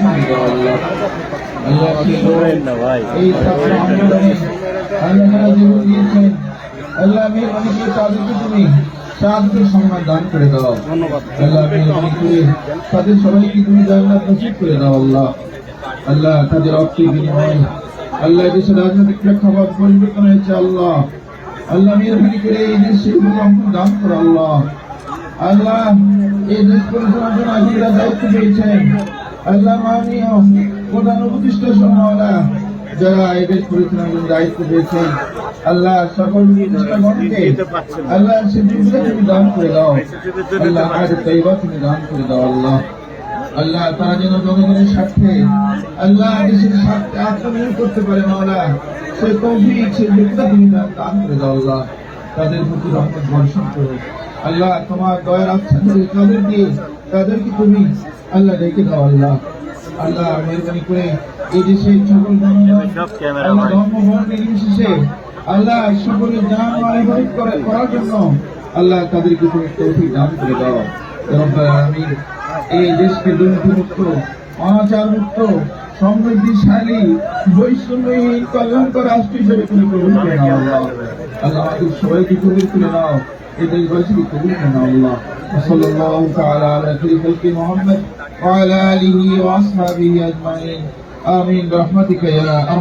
আল্লাহ আল্লাহ আল্লাহ আল্লাহ মেহরবানি করে তাদেরকে তুমি সাহায্যের সম্মান দান করে দাও আল্লাহ মেহরবানি করে তাদের সবাইকে তুমি জান্নাত নসিব করে দাও আল্লাহ আল্লাহ তাদের অর্থের বিনিময়ে আল্লাহ দেশের রাজনৈতিক প্রেক্ষাপট পরিবর্তন হয়েছে আল্লাহ আল্লাহ মেহরবানি করে এই দেশে দান করো আল্লাহ আল্লাহ এই দেশ পরিচালনার জন্য আজিরা দায়িত্ব পেয়েছেন। আল্লাহ মাননীয় প্রধান উপদেষ্টা সমাওয়ালা যারা দেশ পরিচালনার দায়িত্ব পেয়েছেন আল্লাহ সকল আল্লাহ সে তুমি দান করে দাও। আল্লাহ তাইবা তুমি দান করে দাও। আল্লাহ আল্লাহ তারা যেন জনগণের স্বার্থে আল্লাহ দেশের স্বার্থে করতে পারে মাওলা সে সে যোগ্যতা তুমি দান করে দাও। আল্লাহ তাদের প্রতি রহমত বর্ষণ করো আল্লাহ তোমার দয়ার আচ্ছা করে তাদের দিয়ে তাদেরকে তুমি আল্লাহ রেখে দাও আল্লাহ। আল্লাহ মেহরবানি করে এই দেশে সকল জনগণ আল্লাহ ধর্ম বর্ণ নির্বিশেষে আল্লাহ সকলের জান করার জন্য আল্লাহ তাদেরকে তুমি তৌফিক দান করে দাও। আলামিন এই দেশকে দুর্নীতিমুক্ত অনাচার মুক্ত সমৃদ্ধিশালী বৈষম্যহীন কল্যাণকর রাষ্ট্র হিসেবে তুমি কবুল করে নাও আল্লাহ। আল্লাহ আমাদের সবাইকে কবুল করে নাও। لدرجة كريم الله وصلى الله تعالى على خير خلق محمد وعلى آله وأصحابه أجمعين آمين برحمتك يا أرحم